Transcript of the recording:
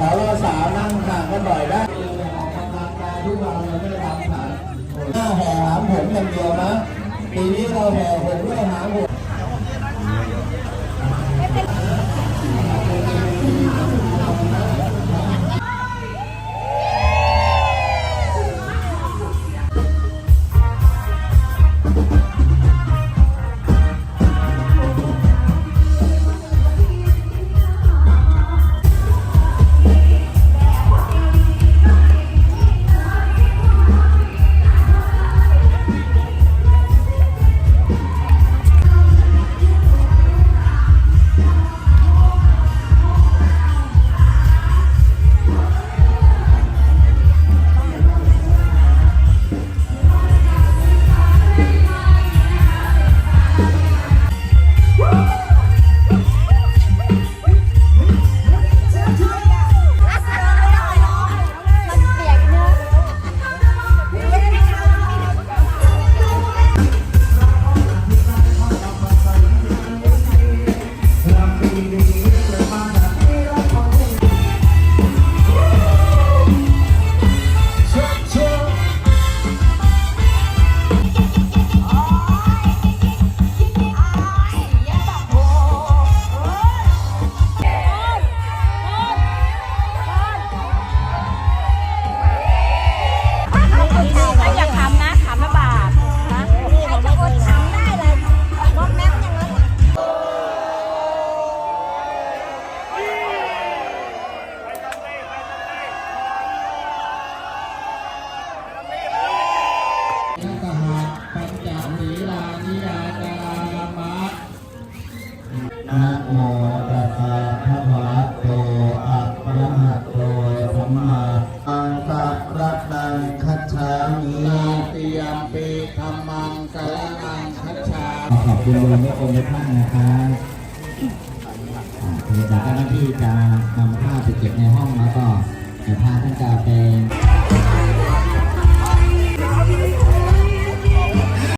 สาวสาวนั่งห่างกันหน่อยได้ออกกำลังกายทุกวันเราไม่ได้ทำฐานหน้าแห่หามผมอย่างเดียวนะปีนี้เราแห่ผมด้วยหามผม นะโมตัสสะภะคะวะโตอะระหะโตสัมมาอังสะระนังคัจฉามิตรียมปีธรรมังสรนังคัจฉามิขอบคุณโยมทุกคนทุกท่านนะครับเดี๋ยวเจ้าหน้าที่จะนำผ้าไปเก็บในห้องแล้วก็เดี๋ยวพาท่านจะไป